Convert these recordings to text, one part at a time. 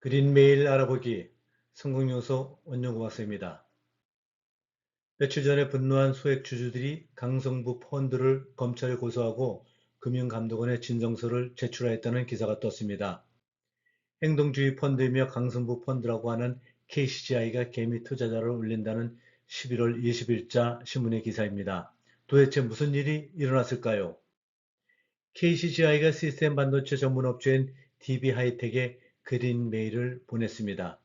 그린메일 알아보기 성공요소 원용고학생입니다. 며칠 전에 분노한 소액 주주들이 강성부 펀드를 검찰에 고소하고 금융감독원에 진정서를 제출하였다는 기사가 떴습니다. 행동주의 펀드이며 강성부 펀드라고 하는 KCGI가 개미 투자자를 올린다는 11월 20일자 신문의 기사입니다. 도대체 무슨 일이 일어났을까요? KCGI가 시스템 반도체 전문 업체인 DB하이텍에 그린 메일을 보냈습니다.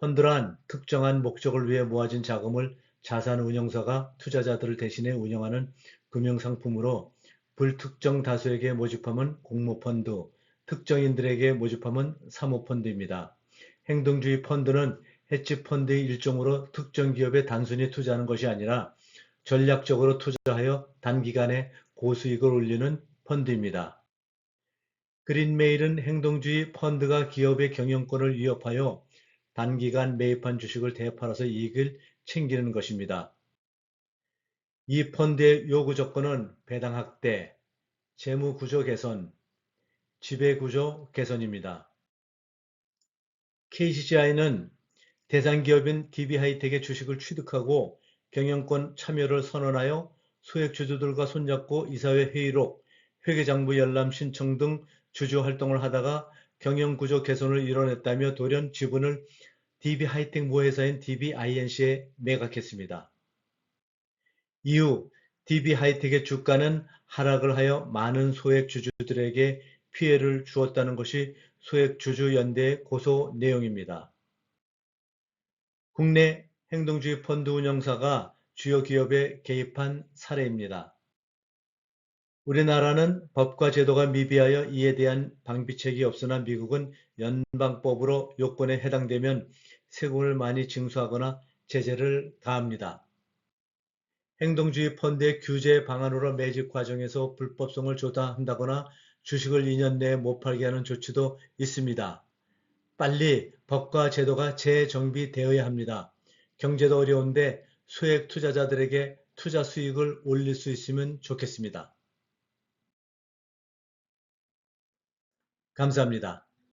펀드란 특정한 목적을 위해 모아진 자금을 자산 운용사가 투자자들을 대신해 운영하는 금융상품으로 불특정 다수에게 모집하면 공모펀드, 특정인들에게 모집하면 사모펀드입니다. 행동주의 펀드는 해치펀드의 일종으로 특정 기업에 단순히 투자하는 것이 아니라 전략적으로 투자하여 단기간에 고수익을 올리는 펀드입니다. 그린메일은 행동주의 펀드가 기업의 경영권을 위협하여 단기간 매입한 주식을 대팔아서 이익을 챙기는 것입니다. 이 펀드의 요구 조건은 배당 확대, 재무 구조 개선, 지배 구조 개선입니다. KCCI는 대상 기업인 DB하이텍의 주식을 취득하고 경영권 참여를 선언하여 소액 주주들과 손잡고 이사회 회의록, 회계장부 열람 신청 등 주주 활동을 하다가 경영구조 개선을 이뤄냈다며 돌연 지분을 DB하이텍 모회사인 DBINC에 매각했습니다. 이후 DB하이텍의 주가는 하락을 하여 많은 소액 주주들에게 피해를 주었다는 것이 소액 주주 연대의 고소 내용입니다. 국내 행동주의 펀드 운영사가 주요 기업에 개입한 사례입니다. 우리나라는 법과 제도가 미비하여 이에 대한 방비책이 없으나 미국은 연방법으로 요건에 해당되면 세금을 많이 징수하거나 제재를 가합니다. 행동주의 펀드의 규제 방안으로 매집 과정에서 불법성을 조사한다거나 주식을 2년 내에 못 팔게 하는 조치도 있습니다. 빨리 법과 제도가 재정비되어야 합니다. 경제도 어려운데 소액 투자자들에게 투자 수익을 올릴 수 있으면 좋겠습니다. 감사합니다.